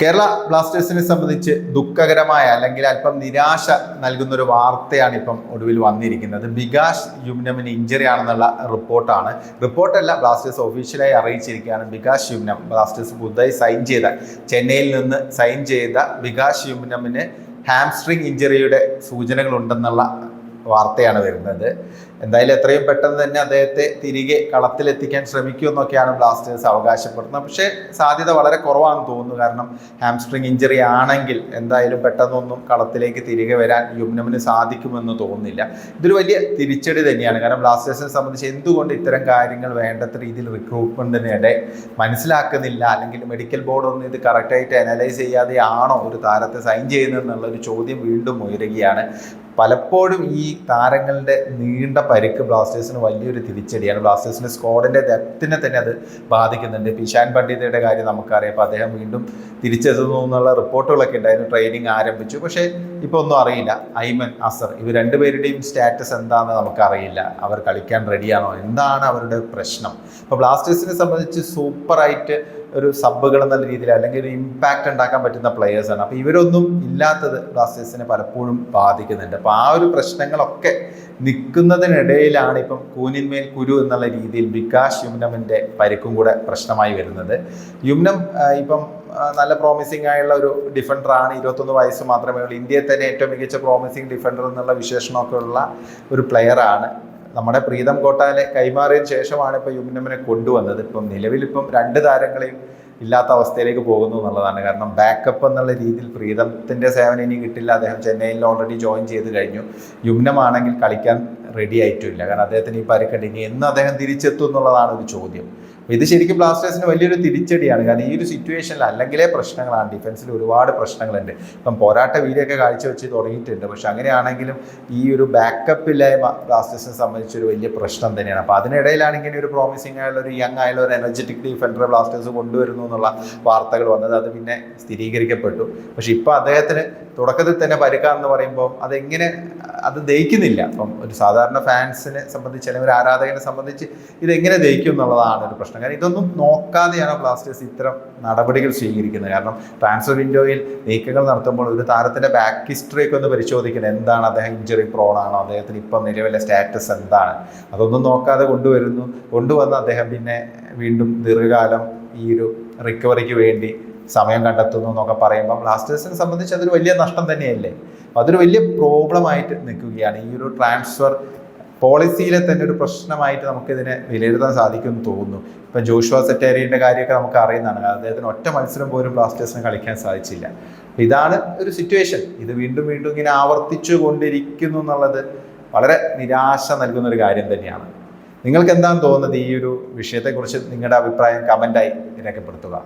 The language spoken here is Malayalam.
കേരള ബ്ലാസ്റ്റേഴ്സിനെ സംബന്ധിച്ച് ദുഃഖകരമായ അല്ലെങ്കിൽ അല്പം നിരാശ നൽകുന്ന ഒരു വാർത്തയാണ് ഇപ്പം ഒടുവിൽ വന്നിരിക്കുന്നത്. ബികാഷ് യുമ്നമിന് ഇഞ്ചറി ആണെന്നുള്ള റിപ്പോർട്ടാണ്. റിപ്പോർട്ടല്ല ബ്ലാസ്റ്റേഴ്സ് ഒഫീഷ്യലായി അറിയിച്ചിരിക്കുകയാണ് ബികാഷ് യുമ്നം ബ്ലാസ്റ്റേഴ്സ് പുതുതായി സൈൻ ചെയ്ത ചെന്നൈയിൽ നിന്ന് സൈൻ ചെയ്ത ബികാഷ് യുമ്നമിന് ഹാംസ്ട്രിങ് ഇഞ്ചറിയുടെ സൂചനകളുണ്ടെന്നുള്ള വാർത്തയാണ് വരുന്നത്. എന്തായാലും എത്രയും പെട്ടെന്ന് തന്നെ അദ്ദേഹത്തെ തിരികെ കളത്തിലെത്തിക്കാൻ ശ്രമിക്കുമെന്നൊക്കെയാണ് ബ്ലാസ്റ്റേഴ്സ് അവകാശപ്പെടുന്നത്. പക്ഷേ സാധ്യത വളരെ കുറവാണെന്ന് തോന്നുന്നു. കാരണം ഹാംസ്ട്രിങ് ഇഞ്ചറി ആണെങ്കിൽ എന്തായാലും പെട്ടെന്നൊന്നും കളത്തിലേക്ക് തിരികെ വരാൻ യുമ്നമിന് സാധിക്കുമെന്ന് തോന്നുന്നില്ല. ഇതൊരു വലിയ തിരിച്ചടി തന്നെയാണ്. കാരണം ബ്ലാസ്റ്റേഴ്സിനെ സംബന്ധിച്ച് എന്തുകൊണ്ട് ഇത്തരം കാര്യങ്ങൾ വേണ്ടത്ര രീതിയിൽ റിക്രൂട്ട്മെന്റിനിടെ മനസ്സിലാക്കുന്നില്ല? അല്ലെങ്കിൽ മെഡിക്കൽ ബോർഡ് ഒന്നും ഇത് കറക്റ്റായിട്ട് അനലൈസ് ചെയ്യാതെ ആണോ ഒരു താരത്തെ സൈൻ ചെയ്യുന്നത് എന്നുള്ളൊരു ചോദ്യം വീണ്ടും ഉയരുകയാണ്. പലപ്പോഴും ഈ താരങ്ങളുടെ നീണ്ട പരിക്ക് ബ്ലാസ്റ്റേഴ്സിന് വലിയൊരു തിരിച്ചടിയാണ്. ബ്ലാസ്റ്റേഴ്സിന് സ്ക്വാഡിന്റെ ഡെപ്തിനെ തന്നെ അത് ബാധിക്കുന്നുണ്ട്. പിശാൻ പണ്ഡിതയുടെ കാര്യം നമുക്കറിയാം. അപ്പോൾ അദ്ദേഹം വീണ്ടും തിരിച്ചെത്തുന്നു എന്നുള്ള റിപ്പോർട്ടുകളൊക്കെ ഉണ്ടായിരുന്നു. ട്രെയിനിങ് ആരംഭിച്ചു. പക്ഷേ ഇപ്പോൾ ഒന്നും അറിയില്ല. ഐമൻ അസർ ഇവർ രണ്ടുപേരുടെയും സ്റ്റാറ്റസ് എന്താണെന്ന് നമുക്കറിയില്ല. അവർ കളിക്കാൻ റെഡിയാണോ എന്താണ് അവരുടെ പ്രശ്നം? ഇപ്പോൾ ബ്ലാസ്റ്റേഴ്സിനെ സംബന്ധിച്ച് സൂപ്പറായിട്ട് ഒരു സബ്ബുകൾ എന്നുള്ള രീതിയിൽ അല്ലെങ്കിൽ ഒരു ഇമ്പാക്റ്റ് ഉണ്ടാക്കാൻ പറ്റുന്ന പ്ലെയേഴ്സാണ് അപ്പോൾ ഇവരൊന്നും ഇല്ലാത്തത് ബ്ലാസ്റ്റേഴ്സിനെ പലപ്പോഴും ബാധിക്കുന്നുണ്ട്. അപ്പോൾ ആ ഒരു പ്രശ്നങ്ങളൊക്കെ നിൽക്കുന്നതിനിടയിലാണ് ഇപ്പം കൂനിന്മേൽ കുരു എന്നുള്ള രീതിയിൽ വികാസ് യുമ്നമിന്റെ പരിക്കും കൂടെ പ്രശ്നമായി വരുന്നത്. യുമ്നം ഇപ്പം നല്ല പ്രോമിസിംഗ് ആയുള്ള ഒരു ഡിഫൻഡറാണ് ഇരുപത്തൊന്ന് വയസ്സ് മാത്രമേ ഉള്ളൂ. ഇന്ത്യയിൽ തന്നെ ഏറ്റവും മികച്ച പ്രോമിസിംഗ് ഡിഫൻഡർ എന്നുള്ള വിശേഷണമൊക്കെ ഉള്ള ഒരു പ്ലെയറാണ് നമ്മുടെ പ്രീതം കോട്ടാലെ കൈമാറിയതിന് ശേഷമാണ് ഇപ്പോൾ യുമിനമിനെ കൊണ്ടുവന്നത്. ഇപ്പം നിലവിലിപ്പം രണ്ട് താരങ്ങളെയും ഇല്ലാത്ത അവസ്ഥയിലേക്ക് പോകുന്നു എന്നുള്ളതാണ്. കാരണം ബാക്കപ്പ് എന്നുള്ള രീതിയിൽ പ്രീതത്തിന്റെ സേവനം ഇനി കിട്ടില്ല. അദ്ദേഹം ചെന്നൈയിൽ ഓൾറെഡി ജോയിൻ ചെയ്ത് കഴിഞ്ഞു. യുമ്നമാണെങ്കിൽ കളിക്കാൻ റെഡി ആയിട്ടില്ല കാരണം അദ്ദേഹത്തിന് ഈ പരിക്കട്ട് ഇനി എന്ന് അദ്ദേഹം തിരിച്ചെത്തും എന്നുള്ളതാണ് ഒരു ചോദ്യം. ഇത് ശരിക്കും ബ്ലാസ്റ്റേഴ്സിന് വലിയൊരു തിരിച്ചടിയാണ്. കാരണം ഈ ഒരു സിറ്റുവേഷനിൽ അല്ലെങ്കിലേ പ്രശ്നങ്ങളാണ്. ഡിഫൻസിൽ ഒരുപാട് പ്രശ്നങ്ങളുണ്ട്. ഇപ്പം പോരാട്ട വീരൊക്കെ കാഴ്ചവെച്ച് തുടങ്ങിയിട്ടുണ്ട്. പക്ഷെ അങ്ങനെയാണെങ്കിലും ഈ ഒരു ബാക്കപ്പ് ഇല്ലായ്മ ബ്ലാസ്റ്റേഴ്സിനെ സംബന്ധിച്ചൊരു വലിയ പ്രശ്നം തന്നെയാണ്. അപ്പോൾ അതിനിടയിലാണ് ഇങ്ങനെ ഒരു പ്രോമിസിംഗ് ആയുള്ള ഒരു യങ് ആയുള്ള ഒരു എനർജറ്റിക് ഡിഫൻഡർ ബ്ലാസ്റ്റേഴ്സ് കൊണ്ടുവരുന്നു എന്നുള്ള വാർത്തകൾ വന്നത്. അത് പിന്നെ സ്ഥിരീകരിക്കപ്പെട്ടു. പക്ഷെ ഇപ്പോൾ അദ്ദേഹത്തിന് തുടക്കത്തിൽ തന്നെ പരുക്കാന്ന് പറയുമ്പോൾ അതെങ്ങനെ അത് ദഹിക്കുന്നില്ല. അപ്പം ഒരു സാധാരണ ഫാൻസിനെ സംബന്ധിച്ച് അല്ലെങ്കിൽ ഒരു ആരാധകനെ സംബന്ധിച്ച് ഇതെങ്ങനെ ദഹിക്കും എന്നുള്ളതാണ് ഒരു പ്രശ്നം. കാരണം ഇതൊന്നും നോക്കാതെയാണ് ബ്ലാസ്റ്റേഴ്സ് ഇത്തരം നടപടികൾ സ്വീകരിക്കുന്നത്. കാരണം ട്രാൻസ്ഫർ വിൻഡോയിൽ നീക്കങ്ങൾ നടത്തുമ്പോൾ ഒരു താരത്തിന്റെ ബാക്ക് ഹിസ്റ്ററി ഒക്കെ ഒന്ന് പരിശോധിക്കണം. എന്താണ് അദ്ദേഹം ഇഞ്ചറി പ്രോൺ ആണോ? അദ്ദേഹത്തിന് ഇപ്പം നിലവിലെ സ്റ്റാറ്റസ് എന്താണ്? അതൊന്നും നോക്കാതെ കൊണ്ടുവരുന്നു. കൊണ്ടുവന്ന് അദ്ദേഹം പിന്നെ വീണ്ടും ദീർഘകാലം ഈ ഒരു റിക്കവറിക്ക് വേണ്ടി സമയം കണ്ടെത്തുന്നു എന്നൊക്കെ പറയുമ്പോൾ ബ്ലാസ്റ്റേഴ്സിനെ സംബന്ധിച്ച് അതൊരു വലിയ നഷ്ടം തന്നെയല്ലേ? അതൊരു വലിയ പ്രോബ്ലമായിട്ട് നിൽക്കുകയാണ്. ഈ ഒരു ട്രാൻസ്ഫർ പോളിസിയിലെ തന്നെ ഒരു പ്രശ്നമായിട്ട് നമുക്കിതിനെ വിലയിരുത്താൻ സാധിക്കുമെന്ന് തോന്നുന്നു. ഇപ്പം ജോഷുവ സെറ്റേരിയുടെ കാര്യമൊക്കെ നമുക്ക് അറിയുന്നതാണ്. അദ്ദേഹത്തിന് ഒറ്റ മത്സരം പോലും ബ്ലാസ്റ്റേഴ്സിന് കളിക്കാൻ സാധിച്ചില്ല. ഇതാണ് ഒരു സിറ്റുവേഷൻ ഇത് വീണ്ടും വീണ്ടും ഇങ്ങനെ ആവർത്തിച്ചു കൊണ്ടിരിക്കുന്നു എന്നുള്ളത് വളരെ നിരാശ നൽകുന്ന ഒരു കാര്യം തന്നെയാണ്. നിങ്ങൾക്ക് എന്താണ് തോന്നുന്നത്? ഈ ഒരു വിഷയത്തെക്കുറിച്ച് നിങ്ങളുടെ അഭിപ്രായം കമന്റായി രേഖപ്പെടുത്തുക.